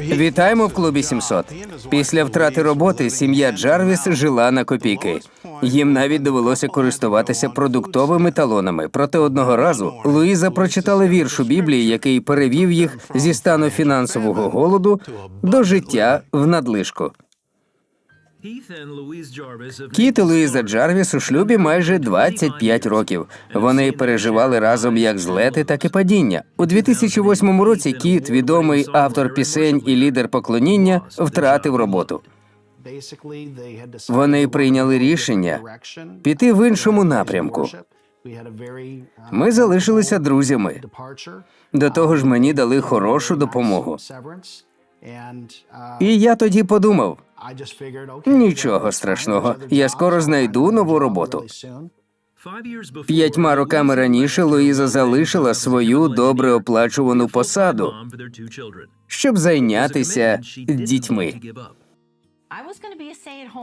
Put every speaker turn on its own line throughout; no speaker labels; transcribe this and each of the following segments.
Вітаємо в клубі 700. Після втрати роботи сім'я Джарвіс жила на копійки. Їм навіть довелося користуватися продуктовими талонами. Проте одного разу Луїза прочитала вірш у Біблії, який перевів їх зі стану фінансового голоду до життя в надлишку. Кіт і Луїза Джарвіс у шлюбі майже 25 років. Вони переживали разом як злети, так і падіння. У 2008 році Кіт, відомий автор пісень і лідер поклоніння, втратив роботу.
Вони прийняли рішення
піти в іншому напрямку. Ми залишилися друзями. До того ж, мені дали хорошу допомогу. І я тоді подумав:
нічого страшного, я скоро знайду нову роботу.
п'ятьма роками раніше Луїза залишила свою добре оплачувану посаду, щоб зайнятися дітьми.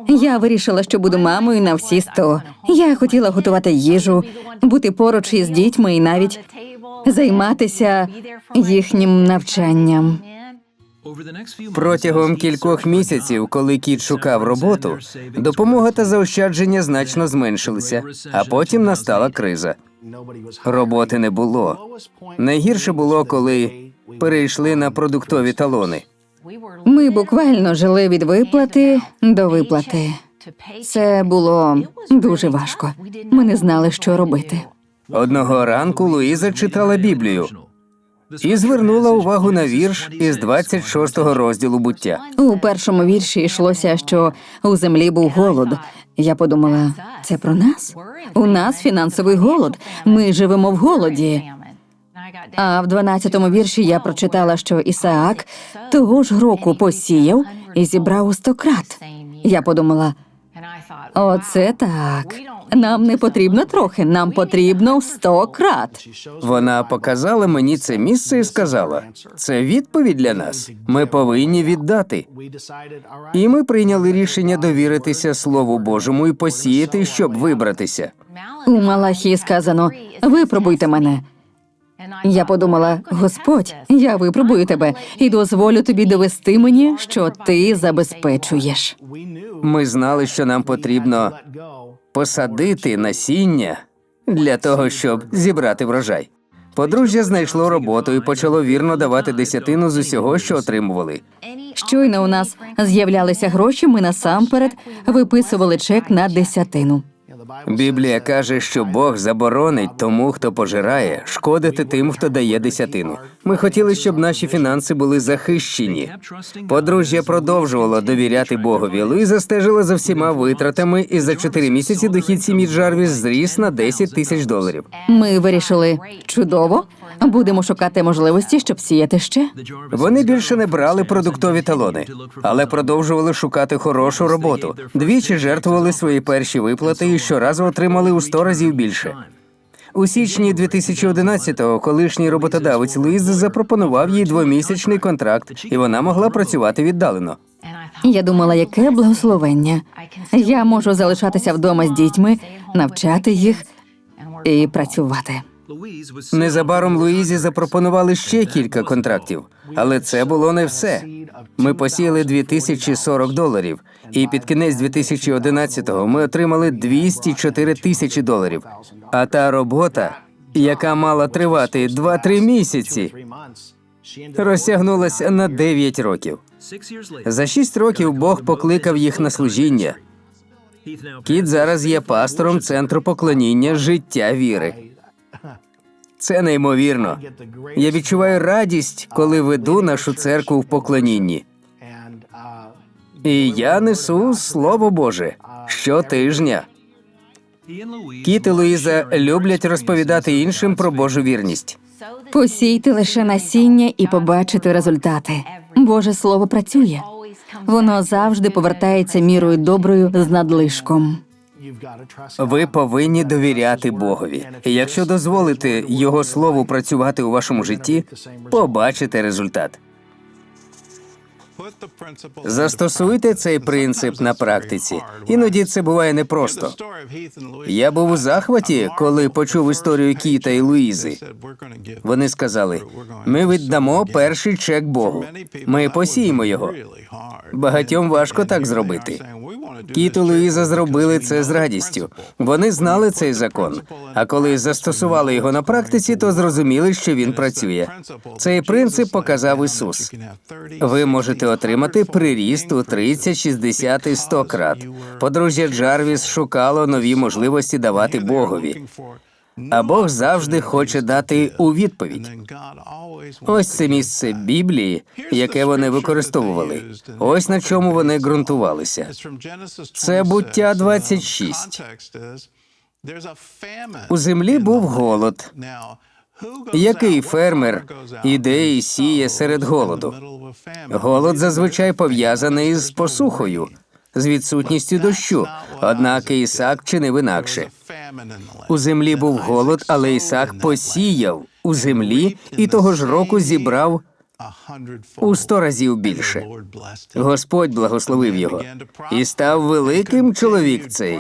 Я вирішила, що буду мамою на всі сто. Я хотіла готувати їжу, бути поруч із дітьми і навіть займатися їхнім навчанням.
Протягом кількох місяців, коли кіт шукав роботу, допомога та заощадження значно зменшилися, а потім настала криза. Роботи не було. Найгірше було, коли перейшли на продуктові талони.
Ми буквально жили від виплати до виплати. Це було дуже важко. Ми не знали, що робити.
Одного ранку Луїза читала Біблію і звернула увагу на вірш із 26-го розділу буття.
У першому вірші йшлося, що у землі був голод. Я подумала, це про нас? У нас фінансовий голод. Ми живемо в голоді. А в 12-му вірші я прочитала, що Ісаак того ж року посіяв і зібрав у сто крат. Я подумала, оце так. Нам не потрібно трохи, нам потрібно в сто крат.
Вона показала мені це місце і сказала: це відповідь для нас. Ми повинні віддати. І ми прийняли рішення довіритися Слову Божому і посіяти, щоб вибратися.
У Малахії сказано: випробуйте мене. Я подумала, Господь, я випробую тебе і дозволю тобі довести мені, що ти забезпечуєш.
Ми знали, що нам потрібно посадити насіння для того, щоб зібрати врожай. Подружжя знайшло роботу і почало вірно давати десятину з усього, що отримували.
Щойно у нас з'являлися гроші. Ми насамперед виписували чек на десятину.
Біблія каже, що Бог заборонить тому, хто пожирає, шкодити тим, хто дає десятину. Ми хотіли, щоб наші фінанси були захищені. Подружжя продовжувало довіряти Богові. Луїза стежила за всіма витратами, і за чотири місяці дохід сім'ї Джарвіс зріс на 10 тисяч доларів.
Ми вирішили чудово. Будемо шукати можливості, щоб сіяти ще.
Вони більше не брали продуктові талони, але продовжували шукати хорошу роботу. Двічі жертвували свої перші виплати і щоразу отримали у 100 разів більше. У січні 2011-го колишній роботодавець Луїз запропонував їй двомісячний контракт, і вона могла працювати віддалено.
Я думала, яке благословення. Я можу залишатися вдома з дітьми, навчати їх і працювати.
Незабаром Луїзі запропонували ще кілька контрактів, але це було не все. Ми посіяли 2040 доларів, і під кінець 2011-го ми отримали 204 тисячі доларів. А та робота, яка мала тривати 2-3 місяці, розтягнулася на 9 років. За 6 років Бог покликав їх на служіння. Кіт зараз є пастором центру поклоніння життя віри. Це неймовірно. Я відчуваю радість, коли веду нашу церкву в поклонінні. І я несу слово Боже щотижня. Кіт і Луїза люблять розповідати іншим про Божу вірність.
Посійте лише насіння і побачите результати. Боже слово працює. Воно завжди повертається мірою доброю з надлишком.
Ви повинні довіряти Богові. І якщо дозволите його слову працювати у вашому житті, побачите результат. Застосуйте цей принцип на практиці. Іноді це буває непросто. Я був у захваті, коли почув історію Кіта і Луїзи. Вони сказали: ми віддамо перший чек Богу. Ми посіємо його. Багатьом важко так зробити. Кіт Луїза зробили це з радістю. Вони знали цей закон. А коли застосували його на практиці, то зрозуміли, що він працює. Цей принцип показав Ісус. Ви можете отримати приріст у 30, 60 і 100 крат. Подружжя Джарвіс шукало нові можливості давати Богові. А Бог завжди хоче дати у відповідь. Ось це місце Біблії, яке вони використовували. Ось на чому вони ґрунтувалися.
Це буття 26.
У землі був голод.
Який фермер іде і сіє серед голоду?
Голод зазвичай пов'язаний з посухою, з відсутністю дощу. Однак Ісак чинив інакше. У землі був голод, але Ісак посіяв у землі і того ж року зібрав у сто разів більше. Господь благословив його і став великим чоловік цей,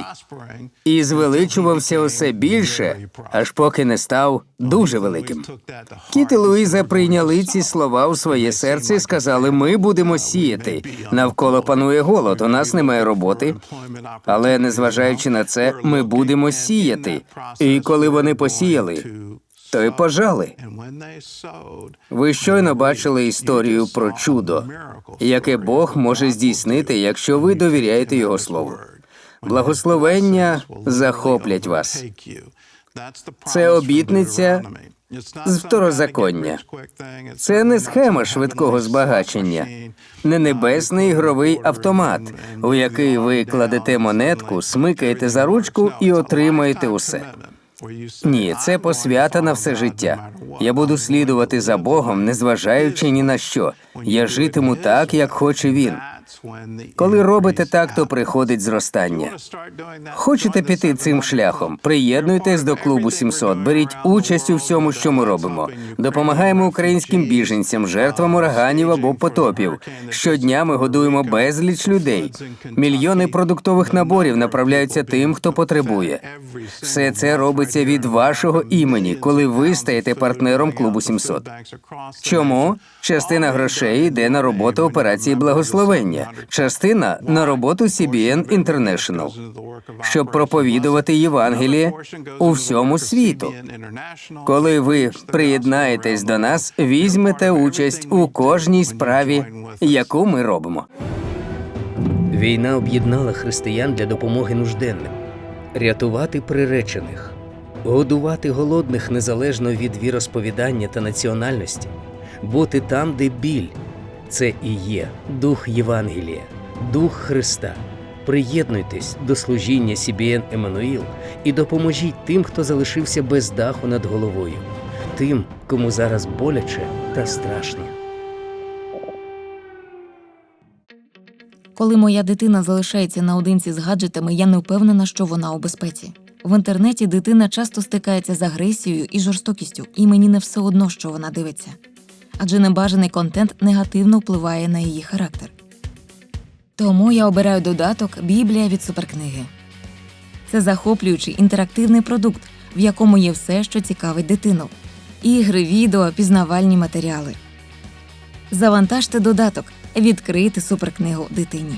і звеличувався усе більше, аж поки не став дуже великим. Кіт і Луїза прийняли ці слова у своє серце і сказали: ми будемо сіяти. Навколо панує голод, у нас немає роботи. Але незважаючи на це, ми будемо сіяти. І коли вони посіяли, то й пожали. Ви щойно бачили історію про чудо, яке Бог може здійснити, якщо ви довіряєте Його слову. Благословення захоплять вас.
Це обітниця
з второзаконня. Це не схема швидкого збагачення, не небесний ігровий автомат, у який ви кладете монетку, смикаєте за ручку і отримаєте усе. Ні, це посвята на все життя. Я буду слідувати за Богом, незважаючи ні на що. Я житиму так, як хоче він. Коли робите так, то приходить зростання. Хочете піти цим шляхом? Приєднуйтесь до клубу 700, беріть участь у всьому, що ми робимо. Допомагаємо українським біженцям, жертвам ураганів або потопів. Щодня ми годуємо безліч людей. Мільйони продуктових наборів направляються тим, хто потребує. Все це робиться від вашого імені, коли ви стаєте партнером клубу 700. Чому? Частина грошей йде на роботу операції благословення, частина на роботу CBN International, щоб проповідувати Євангеліє у всьому світу. Коли ви приєднаєтесь до нас, візьмете участь у кожній справі, яку ми робимо. Війна об'єднала християн для допомоги нужденним, рятувати приречених, годувати голодних незалежно від віросповідання та національності, бути там, де біль. Це і є дух Євангелія, дух Христа. Приєднуйтесь до служіння CBN Еммануїл і допоможіть тим, хто залишився без даху над головою, тим, кому зараз боляче та страшно.
Коли моя дитина залишається наодинці з гаджетами, я не впевнена, що вона у безпеці. В інтернеті дитина часто стикається з агресією і жорстокістю, і мені не все одно, що вона дивиться. Адже небажаний контент негативно впливає на її характер. Тому я обираю додаток Біблія від суперкниги. Це захоплюючий інтерактивний продукт, в якому є все, що цікавить дитину: ігри, відео, пізнавальні матеріали. Завантажте додаток, відкрийте суперкнигу дитині.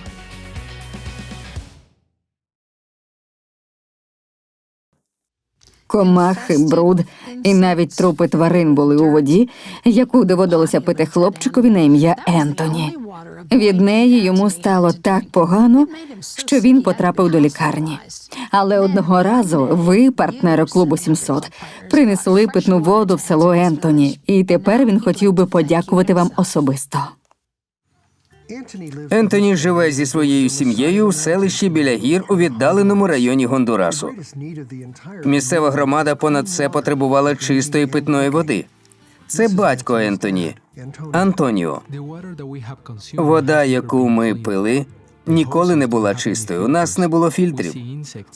Комахи, бруд і навіть трупи тварин були у воді, яку доводилося пити хлопчикові на ім'я Ентоні. Від неї йому стало так погано, що він потрапив до лікарні. Але одного разу ви, партнери клубу 700, принесли питну воду в село Ентоні, і тепер він хотів би подякувати вам особисто.
Ентоні живе зі своєю сім'єю у селищі біля гір у віддаленому районі Гондурасу. Місцева громада понад все потребувала чистої питної води. Це батько Ентоні, Антоніо. Вода, яку ми пили, ніколи не була чистою. У нас не було фільтрів.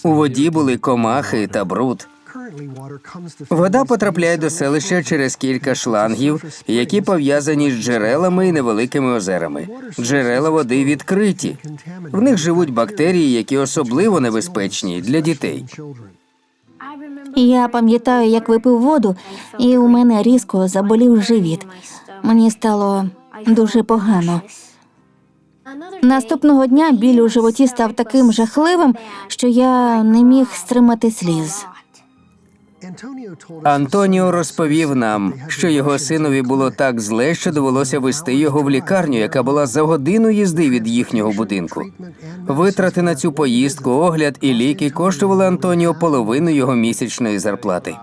У воді були комахи та бруд. Вода потрапляє до селища через кілька шлангів, які пов'язані з джерелами і невеликими озерами. Джерела води відкриті. В них живуть бактерії, які особливо небезпечні для дітей.
Я пам'ятаю, як випив воду, і у мене різко заболів живіт. Мені стало дуже погано. Наступного дня біль у животі став таким жахливим, що я не міг стримати сліз.
Антоніо розповів нам, що його синові було так зле, що довелося вести його в лікарню, яка була за годину їзди від їхнього будинку. Витрати на цю поїздку, огляд і ліки коштували Антоніо половину його місячної зарплати.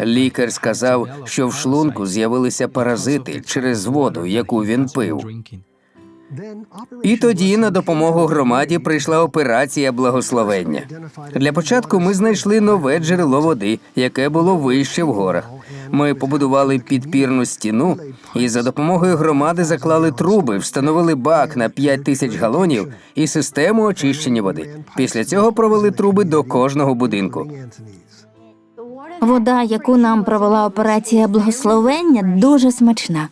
Лікар сказав, що в шлунку з'явилися паразити через воду, яку він пив. І тоді на допомогу громаді прийшла операція благословення. Для початку ми знайшли нове джерело води, яке було вище в горах. Ми побудували підпірну стіну і за допомогою громади заклали труби, встановили бак на 5 тисяч галонів і систему очищення води. Після цього провели труби до кожного будинку.
Вода, яку нам провела операція благословення, дуже смачна.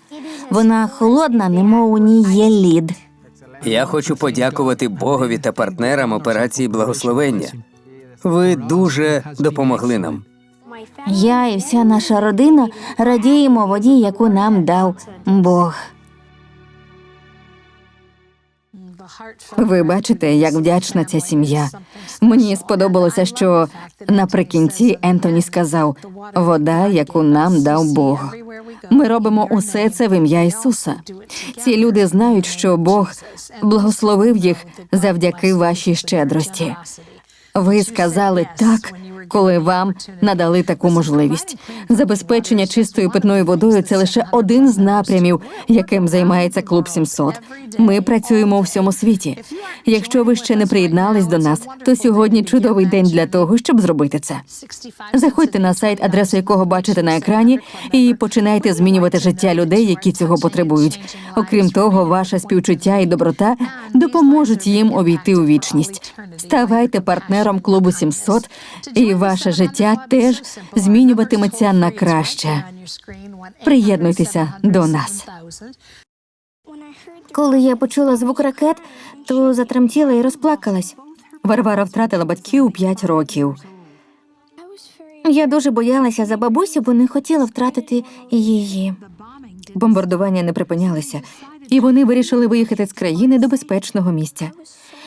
Вона холодна, немов у ній є лід.
Я хочу подякувати Богові та партнерам операції благословення. Ви дуже допомогли нам.
Я і вся наша родина радіємо воді, яку нам дав Бог.
Ви бачите, як вдячна ця сім'я. Мені сподобалося, що наприкінці Ентоні сказав вода, яку нам дав Бог. Ми робимо усе це в ім'я Ісуса. Ці люди знають, що Бог благословив їх завдяки вашій щедрості. Ви сказали так, коли вам надали таку можливість. Забезпечення чистою питною водою це лише один з напрямів, яким займається клуб 700. Ми працюємо у всьому світі. Якщо ви ще не приєднались до нас, то сьогодні чудовий день для того, щоб зробити це. Заходьте на сайт, адресу якого бачите на екрані, і починайте змінювати життя людей, які цього потребують. Окрім того, ваше співчуття і доброта допоможуть їм увійти у вічність. Ставайте партнером клубу 700, і ваше життя теж змінюватиметься на краще. Приєднуйтеся до нас.
Коли я почула звук ракет, то затремтіла і розплакалась.
Варвара втратила батьків у п'ять років.
Я дуже боялася за бабусю, бо не хотіла втратити її.
Бомбардування не припинялися, і вони вирішили виїхати з країни до безпечного місця.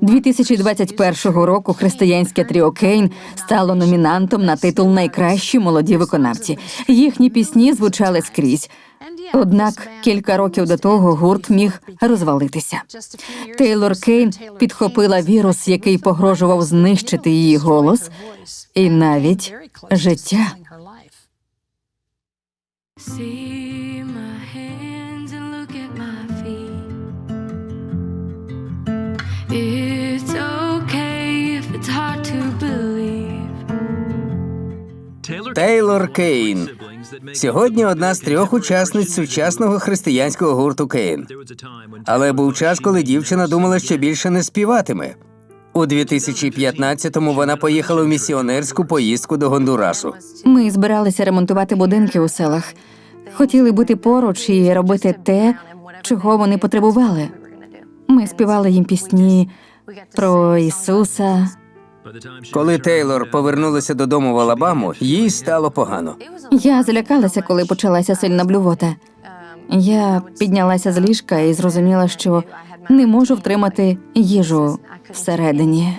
2021 року християнське тріо Кейн стало номінантом на титул Найкращі молоді виконавці. Їхні пісні звучали скрізь. Однак кілька років до того гурт міг розвалитися. Тейлор Кейн підхопила вірус, який погрожував знищити її голос і навіть життя.
It's okay if it's hard to believe.
Тейлор Кейн сьогодні одна з трьох учасниць сучасного християнського гурту Кейн. Але був час, коли дівчина думала, що більше не співатиме. У 2015-му вона поїхала в місіонерську поїздку до Гондурасу.
Ми збиралися ремонтувати будинки у селах. Хотіли бути поруч і робити те, чого вони потребували. Ми співали їм пісні про Ісуса.
Коли Тейлор повернулася додому в Алабаму, їй стало погано.
Я злякалася, коли почалася сильна блювота. Я піднялася з ліжка і зрозуміла, що не можу втримати їжу всередині.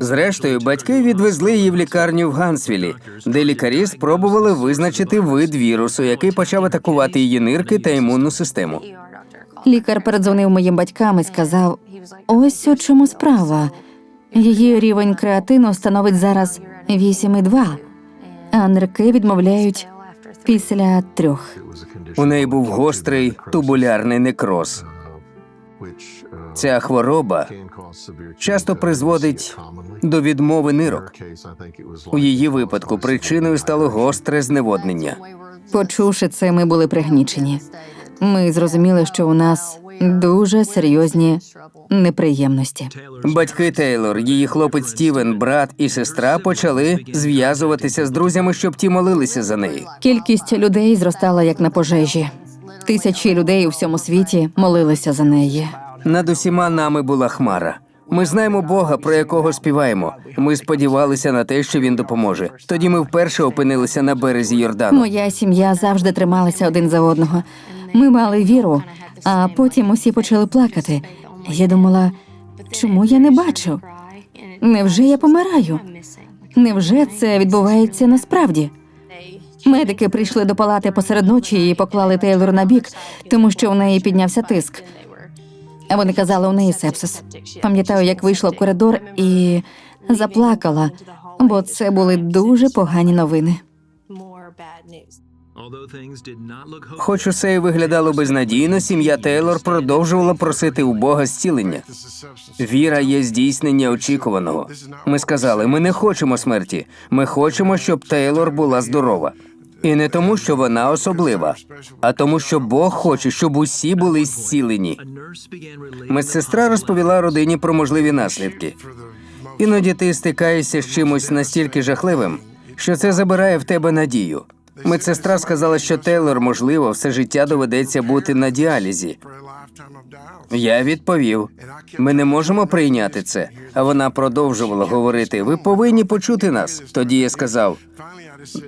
Зрештою, батьки відвезли її в лікарню в Гансвілі, де лікарі спробували визначити вид вірусу, який почав атакувати її нирки та імунну систему.
Лікар передзвонив моїм батькам і сказав: ось у чому справа. Її рівень креатину становить зараз вісім і два, а нирки відмовляють після трьох.
У неї був гострий тубулярний некроз. Ця хвороба часто призводить до відмови нирок. У її випадку причиною стало гостре зневоднення.
Почувши це, ми були пригнічені. Ми зрозуміли, що у нас дуже серйозні неприємності.
Батьки Тейлор, її хлопець Стівен, брат і сестра почали зв'язуватися з друзями, щоб ті молилися за неї.
Кількість людей зростала як на пожежі. Тисячі людей у всьому світі молилися за неї.
Над усіма нами була хмара. Ми знаємо Бога, про якого співаємо. Ми сподівалися на те, що він допоможе. Тоді ми вперше опинилися на березі Йордану.
Моя сім'я завжди трималася один за одного. Ми мали віру, а потім усі почали плакати. Я думала, чому я не бачу? Невже я помираю? Невже це відбувається насправді? Медики прийшли до палати посеред ночі і поклали Тейлор на бік, тому що в неї піднявся тиск. Вони казали, у неї сепсис. Пам'ятаю, як вийшла в коридор і заплакала, бо це були дуже погані новини.
Хоч усе і виглядало безнадійно, сім'я Тейлор продовжувала просити у Бога зцілення. Віра є здійснення очікуваного. Ми сказали, ми не хочемо смерті. Ми хочемо, щоб Тейлор була здорова. І не тому, що вона особлива, а тому, що Бог хоче, щоб усі були зцілені. Медсестра розповіла родині про можливі наслідки. Іноді ти стикаєшся з чимось настільки жахливим, що це забирає в тебе надію. Медсестра сказала, що Тейлор, можливо, все життя доведеться бути на діалізі. Я відповів: ми не можемо прийняти це. А вона продовжувала говорити: ви повинні почути нас. Тоді я сказав: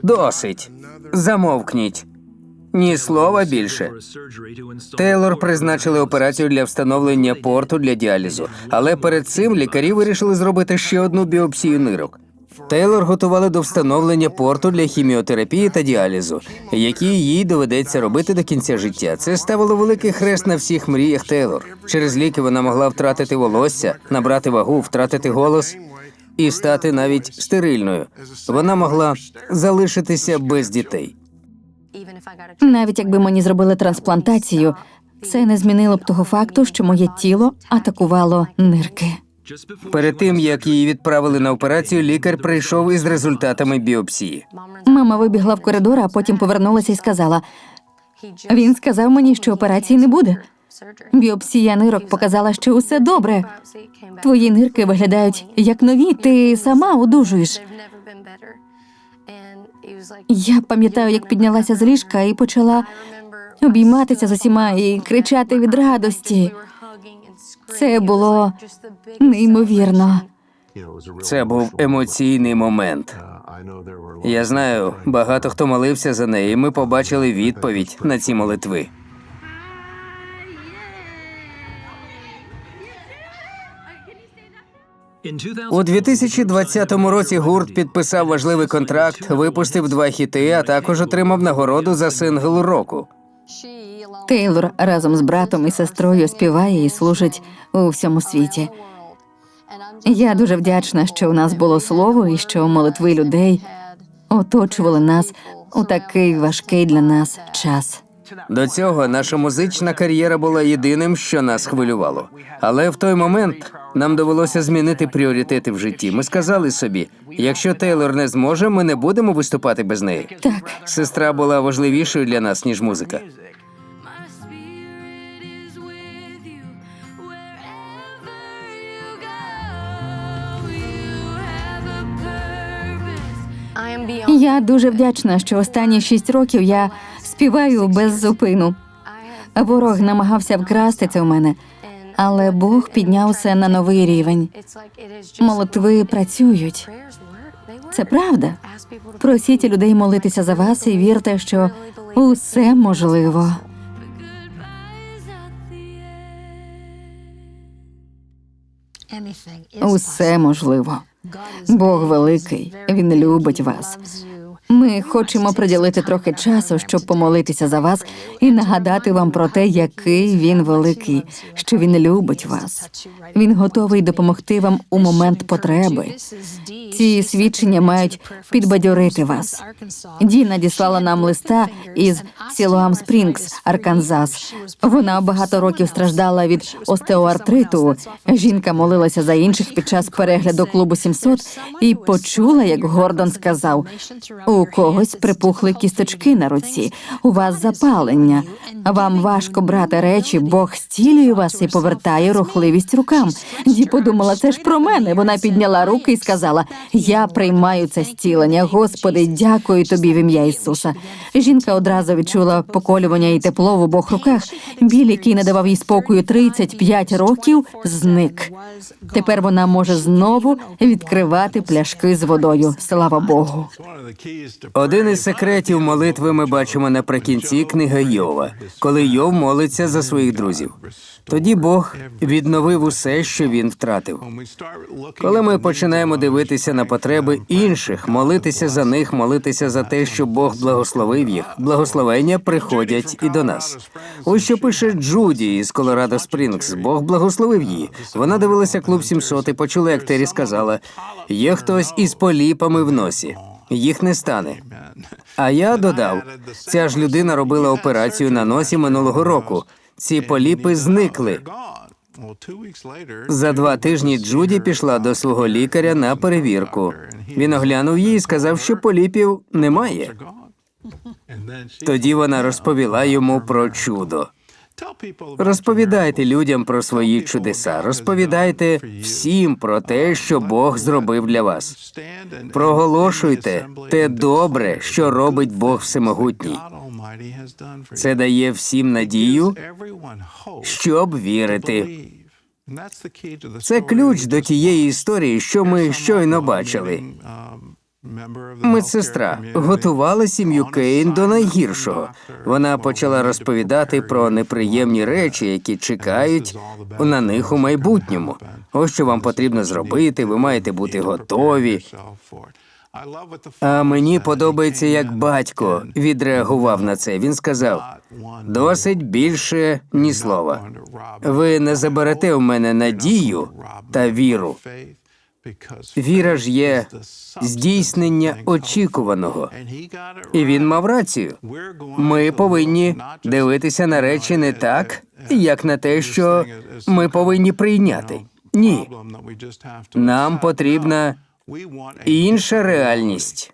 досить, замовкніть. Ні слова більше. Тейлор призначили операцію для встановлення порту для діалізу, але перед цим лікарі вирішили зробити ще одну біопсію нирок. Тейлор готували до встановлення порту для хіміотерапії та діалізу, які їй доведеться робити до кінця життя. Це ставило великий хрест на всіх мріях Тейлор. Через ліки вона могла втратити волосся, набрати вагу, втратити голос і стати навіть стерильною. Вона могла залишитися без дітей.
Навіть якби мені зробили трансплантацію, це не змінило б того факту, що моє тіло атакувало нирки.
Перед тим як її відправили на операцію, лікар прийшов із результатами біопсії.
Мама вибігла в коридор, а потім повернулася і сказала: він сказав мені, що операції не буде. Біопсія нирок показала, що усе добре. Твої нирки виглядають як нові. Ти сама одужуєш. Я пам'ятаю, як піднялася з ліжка і почала обійматися з усіма і кричати від радості. Це було неймовірно.
Це був емоційний момент. Я знаю, багато хто молився за неї. і Ми побачили відповідь на ці молитви. У 2020 році гурт підписав важливий контракт, випустив два хіти, а також отримав нагороду за сингл року.
Тейлор разом з братом і сестрою співає і служить у всьому світі. Я дуже вдячна, що у нас було слово і що молитви людей оточували нас у такий важкий для нас час.
До цього наша музична кар'єра була єдиним, що нас хвилювало. Але в той момент нам довелося змінити пріоритети в житті. Ми сказали собі: якщо Тейлор не зможе, ми не будемо виступати без неї.
Так,
Сестра була важливішою для нас ніж музика.
Я дуже вдячна, що останні шість років я співаю без зупину. Ворог намагався вкрасти це у мене, але Бог підняв піднявся на новий рівень. Молитви працюють. Це правда. Просіть людей молитися за вас і вірте, що усе можливо. Усе можливо. Бог великий, він любить вас. Ми хочемо приділити трохи часу, щоб помолитися за вас і нагадати вам про те, який він великий, що він любить вас. Він готовий допомогти вам у момент потреби. Ці свідчення мають підбадьорити вас. Ді надіслала нам листа із Сілуам Спрінгс, Арканзас. Вона багато років страждала від остеоартриту. Жінка молилася за інших під час перегляду клубу 700 і почула, як Гордон сказав: у когось припухли кісточки на руці, у вас запалення. Вам важко брати речі, Бог зцілює вас і повертає рухливість рукам. Ді подумала, це ж про мене. Вона підняла руки і сказала: Я приймаю це зцілення. Господи, дякую тобі в ім'я Ісуса. Жінка одразу відчула поколювання і тепло в обох руках. Біль, який не давав їй спокою 35 років, зник. Тепер вона може знову відкривати пляшки з водою. Слава Богу.
Один із секретів молитви ми бачимо наприкінці книги Йова, коли Йов молиться за своїх друзів. Тоді Бог відновив усе, що він втратив. Коли ми починаємо дивитися на потреби інших, молитися за них, молитися за те, що Бог благословив їх, благословення приходять і до нас. Ось що пише Джуді із Колорадо Спрінгс. Бог благословив її. Вона дивилася клуб 700 і почула, як Тері сказала: є хтось із поліпами в носі. Їх не стане. А я додав: ця ж людина робила операцію на носі минулого року. Ці поліпи зникли. За два тижні Джуді пішла до свого лікаря на перевірку. Він оглянув її і сказав, що поліпів немає. Тоді вона розповіла йому про чудо. Розповідайте людям про свої чудеса, розповідайте всім про те, що Бог зробив для вас. Проголошуйте те добре, що робить Бог Всемогутній. Це дає всім надію, щоб вірити. Це ключ до тієї історії, що ми щойно бачили. Медсестра готувала сім'ю Кейн до найгіршого. Вона почала розповідати про неприємні речі, які чекають на них у майбутньому. Ось що вам потрібно зробити. Ви маєте бути готові. А мені подобається, як батько відреагував на це. Він сказав: досить більше ні слова. Ви не заберете в мене надію та віру. Віра ж є здійснення очікуваного. І він мав рацію. Ми повинні дивитися на речі не так, як на те, що ми повинні прийняти. Ні, нам потрібна інша реальність.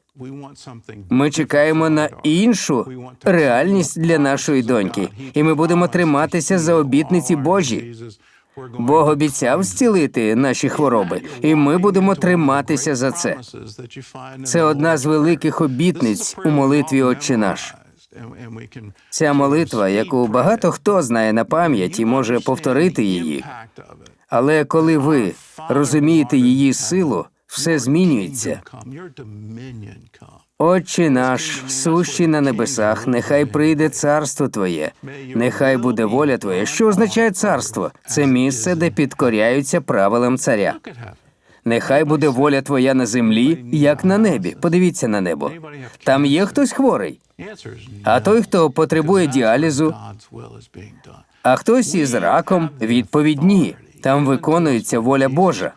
Ми чекаємо на іншу реальність для нашої доньки, і ми будемо триматися за обітниці Божі. Бог обіцяв зцілити наші хвороби, і ми будемо триматися за це. Це одна з великих обітниць у молитві Отче наш. Ця молитва, яку багато хто знає на пам'ять і може повторити її. Але коли ви розумієте її силу, все змінюється. Отче наш, сущий на небесах, нехай прийде царство Твоє, нехай буде воля Твоя. Що означає царство? Це місце, де підкоряються правилам царя. Нехай буде воля Твоя на землі, як на небі. Подивіться на небо. Там є хтось хворий, а той, хто потребує діалізу, а хтось із раком, відповідь ні. Там виконується воля Божа.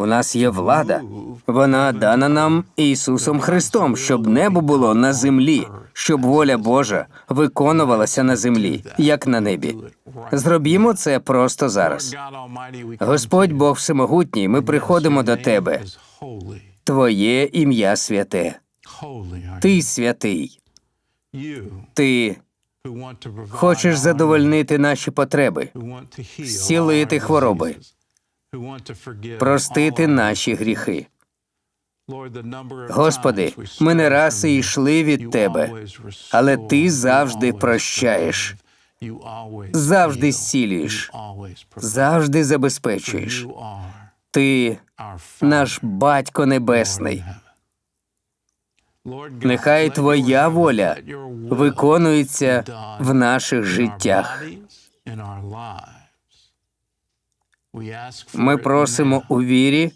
У нас є влада. Вона дана нам Ісусом Христом, щоб небо було на землі, щоб воля Божа виконувалася на землі, як на небі. Зробімо це просто зараз. Господь Бог Всемогутній, ми приходимо до Тебе. Твоє ім'я святе. Ти святий. Ти хочеш задовольнити наші потреби, зцілити хвороби, простити наші гріхи. Господи, ми не раз і йшли від Тебе, але Ти завжди прощаєш, завжди зцілюєш, завжди забезпечуєш. Ти наш Батько Небесний. Нехай Твоя воля виконується в наших життях. Ми просимо у вірі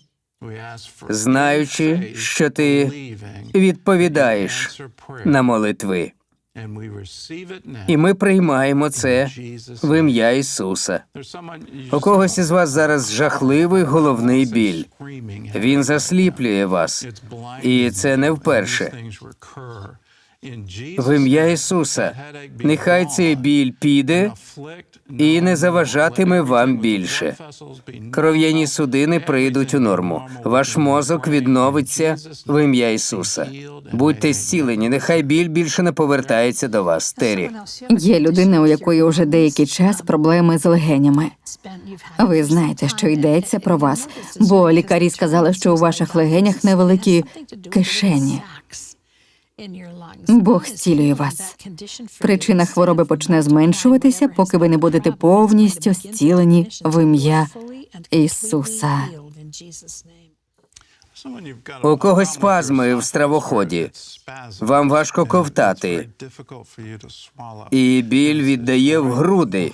знаючи, що ти відповідаєш на молитви. І ми приймаємо це в ім'я Ісуса. У когось із вас зараз жахливий головний біль. Він засліплює вас, і це не вперше. В ім'я Ісуса, нехай цей біль піде і не заважатиме вам більше. Кров'яні судини прийдуть у норму. Ваш мозок відновиться в ім'я Ісуса. Будьте зцілені, нехай біль більше не повертається до вас. Тері.
Є людина, у якої уже деякий час проблеми з легенями. Ви знаєте, що йдеться про вас, бо лікарі сказали, що у ваших легенях невеликі кишені. Бог зцілює вас. Причина хвороби почне зменшуватися, поки ви не будете повністю зцілені в ім'я Ісуса.
У когось спазми в стравоході. Вам важко ковтати, і біль віддає в груди.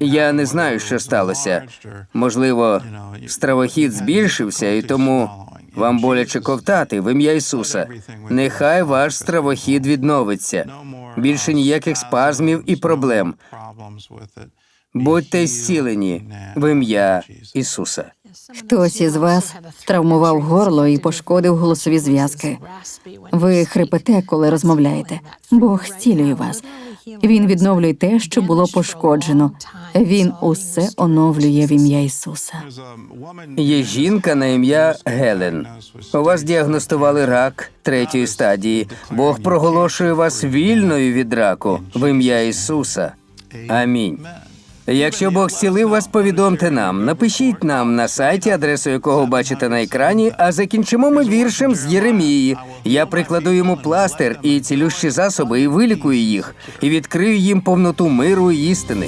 Я не знаю, що сталося. Можливо, стравохід збільшився, і тому вам боляче ковтати в ім'я Ісуса. Нехай ваш стравохід відновиться. Більше ніяких спазмів і проблем. Будьте зцілені в ім'я Ісуса.
Хтось із вас травмував горло і пошкодив голосові зв'язки. Ви хрипите, коли розмовляєте. Бог зцілює вас. Він відновлює те, що було пошкоджено. Він усе оновлює в ім'я Ісуса.
Є жінка на ім'я Гелен. У вас діагностували рак третьої стадії. Бог проголошує вас вільною від раку в ім'я Ісуса. Амінь. Якщо Бог зцілив вас, повідомте нам. Напишіть нам на сайті, адресу якого бачите на екрані, а закінчимо ми віршем з Єремії. Я прикладу йому пластир і цілющі засоби, і вилікую їх, і відкрию їм повноту миру і істини.